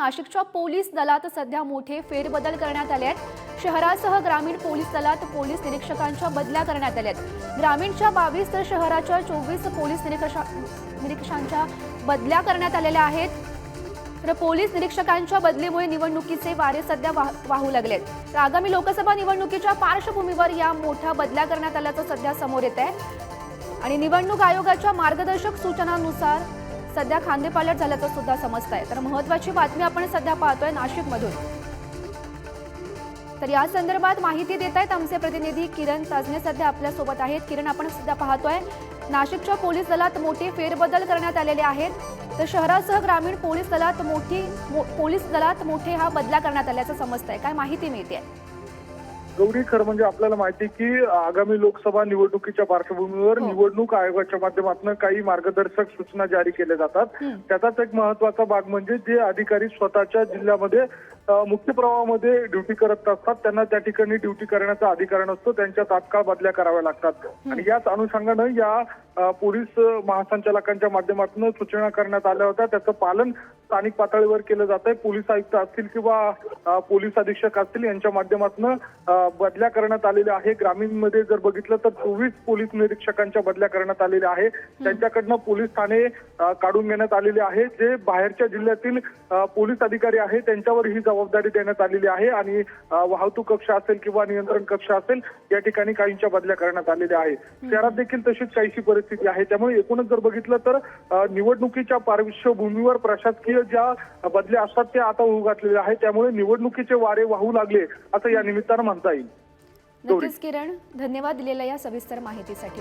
नाशिकच्या पोलीस दलात सध्या मोठे फेरबदल करण्यात आले आहेत. शहरासह ग्रामीण पोलीस दलात पोलीस निरीक्षकांच्या बदल्या करण्यात आल्या आहेत. ग्रामीणच्या बावीस तर शहराच्या चोवीस पोलीस निरीक्षका निरीक्षकांच्या बदल्या करण्यात आलेल्या आहेत. तर पोलीस निरीक्षकांच्या बदलीमुळे निवडणुकीचे वारे सध्या वाह- वाहू लागलेत तर आगामी लोकसभा निवडणुकीच्या पार्श्वभूमीवर या मोठ्या बदल्या करण्यात आल्याचं सध्या समोर येत आहे. आणि निवडणूक आयोगाच्या मार्गदर्शक सूचनानुसार सध्या खांदेपालट झाल्याचं सुद्धा समजत आहे तर महत्वाची बातमी आपण सध्या पाहतोय नाशिकमधून. तर या संदर्भात माहिती देत आहेत आमचे प्रतिनिधी किरण ताजने सध्या आपल्यासोबत आहेत. किरण आपण सध्या पाहतोय नाशिकच्या पोलीस दलात मोठे फेरबदल करण्यात आलेले आहेत. तर शहरासह ग्रामीण पोलीस दलात मोठी मो- पोलीस दलात मोठे हा बदला करण्यात आल्याचं समजत आहे काय माहिती मिळते गौरी खरं म्हणजे आपल्याला माहिती की आगामी लोकसभा निवडणुकीच्या पार्श्वभूमीवर हो. निवडणूक आयोगाच्या माध्यमातून काही मार्गदर्शक सूचना जारी केल्या जातात. त्याचाच एक महत्त्वाचा भाग म्हणजे जे अधिकारी स्वतःच्या जिल्ह्यामध्ये मुख्य प्रवाहामध्ये ड्युटी करत असतात. त्यांना त्या ठिकाणी ड्युटी करण्याचा अधिकार नसतो. त्यांच्या तात्काळ बदल्या कराव्या लागतात. आणि याच अनुषंगानं या पोलीस महासंचालकांच्या माध्यमातून सूचना करण्यात आल्या होत्या. त्याचं पालन स्थानिक पातळीवर केलं जात आहे पोलीस आयुक्त असतील किंवा पोलीस अधीक्षक असतील यांच्या माध्यमातून बदल्या करण्यात आलेल्या आहे. ग्रामीणमध्ये जर बघितलं तर चोवीस पोलीस निरीक्षकांच्या बदल्या करण्यात आलेल्या आहे. त्यांच्याकडनं पोलीस ठाणे काढून घेण्यात आलेले आहे. जे बाहेरच्या जिल्ह्यातील पोलीस अधिकारी आहे त्यांच्यावर ही जबाबदारी देण्यात आलेली आहे आणि वाहतूक कक्ष असेल किंवा नियंत्रण कक्ष असेल या ठिकाणी काहींच्या बदल्या करण्यात आलेल्या आहे शहरात देखील तशीच काहीशी परिस्थिती आहे. त्यामुळे एकूणच जर बघितलं तर निवडणुकीच्या पार्श्वभूमीवर प्रशासकीय ज्या बदल्या असतात त्या आता होऊ घातलेल्या आहेत. त्यामुळे निवडणुकीचे वारे वाहू लागले असं या निमित्तानं म्हणता येईल. नक्कीच किरण धन्यवाद दिलेल्या या सविस्तर माहितीसाठी.